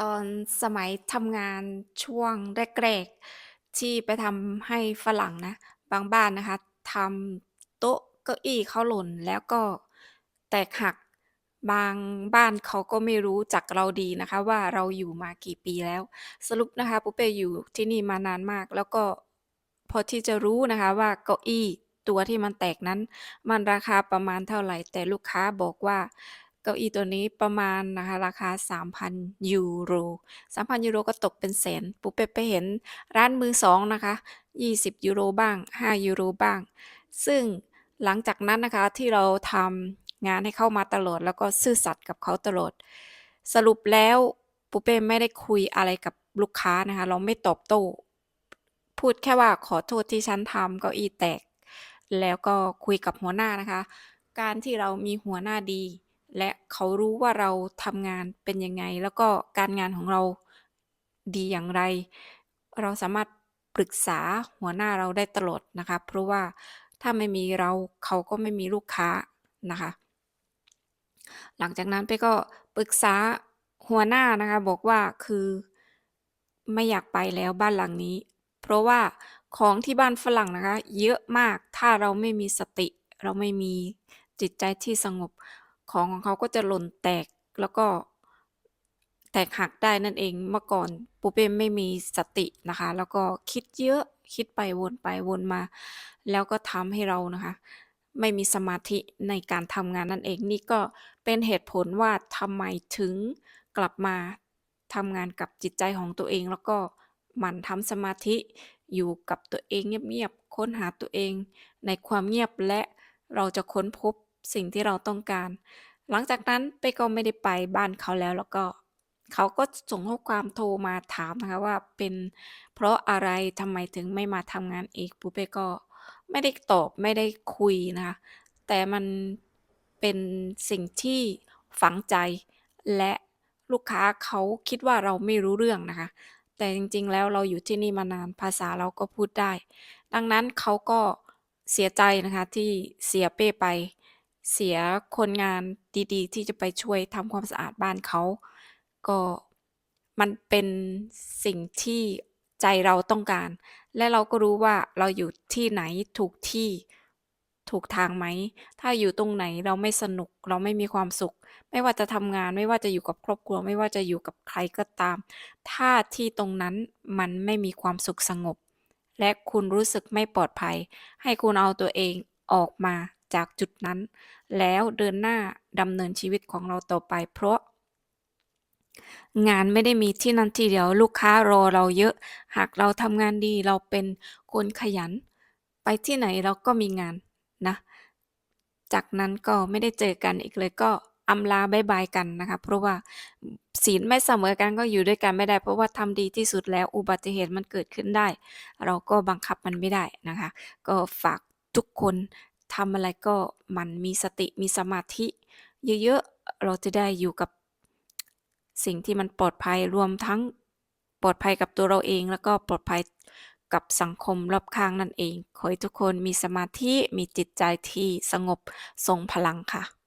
ตอนสมัยทำงานช่วงแรก ๆ ที่ไปทำให้ฝรั่งนะ บางบ้านนะคะทำโต๊ะเก้าอี้เขาหล่นแล้วก็แตกหัก บางบ้านเขาก็ไม่รู้จักเราดีนะคะ ว่าเราอยู่มากี่ปีแล้ว สรุปนะคะปุ๊เป้อยู่ที่นี่มานานมาก แล้วก็พอที่จะรู้นะคะว่าเก้าอี้ตัวที่มันแตกนั้น มันราคาประมาณเท่าไหร่ แต่ลูกค้าบอกว่า ก้าอี้ตัวนี้ประมาณนะคะราคา 3,000 ยูโร 3,000 ยูโรก็ตกเป็นแสน ปุ๊เปไปเห็นร้านมือสองนะคะ 20 ยูโรบ้าง 5 ยูโรบ้าง ซึ่งหลังจากนั้นนะคะที่เราทำงานให้เข้ามาตลอด แล้วก็ซื่อสัตย์กับเขาตลอด สรุปแล้วปุ๊เป้ไม่ได้คุยอะไรกับลูกค้านะคะ เราไม่ตอบโต้ พูดแค่ว่า"ขอโทษที่ฉันทำเก้าอี้แตก"แล้วก็คุยกับหัวหน้านะคะ การที่เรามีหัวหน้าดี และเขารู้ว่าเราทำงานเป็นยังไง แล้วก็การงานของเราดีอย่างไร เราสามารถปรึกษาหัวหน้าเราได้ตลอดนะคะ เพราะว่าถ้าไม่มีเราเขาก็ไม่มีลูกค้านะคะ หลังจากนั้นเป้ก็ปรึกษาหัวหน้านะคะบอกว่าคือไม่อยากไปแล้วบ้านหลังนี้ เพราะว่าของที่บ้านฝรั่งนะคะ เยอะมากถ้าเราไม่มีสติ เราไม่มีจิตใจที่สงบ ของของเขาก็จะหล่นแตกแล้วก็แตกหักได้นั่นเองเมื่อก่อนปุเป้ไม่มีสตินะคะ แล้วก็คิดเยอะคิดไปวนไปวนมา แล้วก็ทำให้เรานะคะ ไม่มีสมาธิในการทำงานนั่นเองนี่ก็เป็นเหตุผลว่าทำไมถึงกลับมาทำงานกับจิตใจของตัวเอง แล้วก็หมั่นทำสมาธิอยู่กับตัวเองเงียบๆค้นหาตัวเองในความเงียบและเราจะค้นพบ สิ่งที่เราต้องการ หลังจากนั้นเป้ก็ไม่ได้ไปบ้านเขาแล้วแล้วก็ เขาก็ส่งข้อความโทรมาถามนะคะว่าเป็นเพราะอะไรทำไมถึงไม่มาทำงานอีกปุ๊เป้ก็ไม่ได้ตอบไม่ได้คุยนะคะแต่มันเป็นสิ่งที่ฝังใจ และลูกค้าเขาคิดว่าเราไม่รู้เรื่องนะคะ แต่จริงๆแล้วเราอยู่ที่นี่มานานภาษาเราก็พูดได้ ดังนั้นเขาก็เสียใจนะคะที่เสียเป้ไป เสียคนงานดีๆ ที่จะไปช่วยทำความสะอาดบ้านเขา ก็มันเป็นสิ่งที่ใจเราต้องการ และเราก็รู้ว่าเราอยู่ที่ไหนถูกที่ถูกทางไหม ถ้าอยู่ตรงไหนเราไม่สนุกเราไม่มีความสุข ไม่ว่าจะทำงานไม่ว่าจะอยู่กับครอบครัว ไม่ว่าจะอยู่กับใครก็ตาม ถ้าที่ตรงนั้นมันไม่มีความสุขสงบ และคุณรู้สึกไม่ปลอดภัย ให้คุณเอาตัวเองออกมา จากจุดนั้น แล้วเดินหน้าดำเนินชีวิตของเราต่อไป เพราะ งานไม่ได้มีที่นั่นที่เดียวลูกค้ารอเราเยอะ หากเราทำงานดีเราเป็นคนขยัน ไปที่ไหนเราก็มีงานนะ จากนั้นก็ไม่ได้เจอกันอีกเลยก็อำลาบายบายกันนะคะ เพราะว่าศีลไม่เสมอกันก็อยู่ด้วยกันไม่ได้ เพราะว่าทำดีที่สุดแล้วอุบัติเหตุมันเกิดขึ้นได้ เราก็บังคับมันไม่ได้นะคะ ก็ฝากทุกคน ทำอะไรก็มันมีสติมีสมาธิ เยอะๆ เราจะได้อยู่กับสิ่งที่มันปลอดภัยรวมทั้งปลอดภัยกับตัวเราเอง แล้วก็ปลอดภัยกับสังคมรอบข้างนั่นเอง ขอให้ทุกคนมีสมาธิมีจิตใจที่สงบทรงพลังค่ะ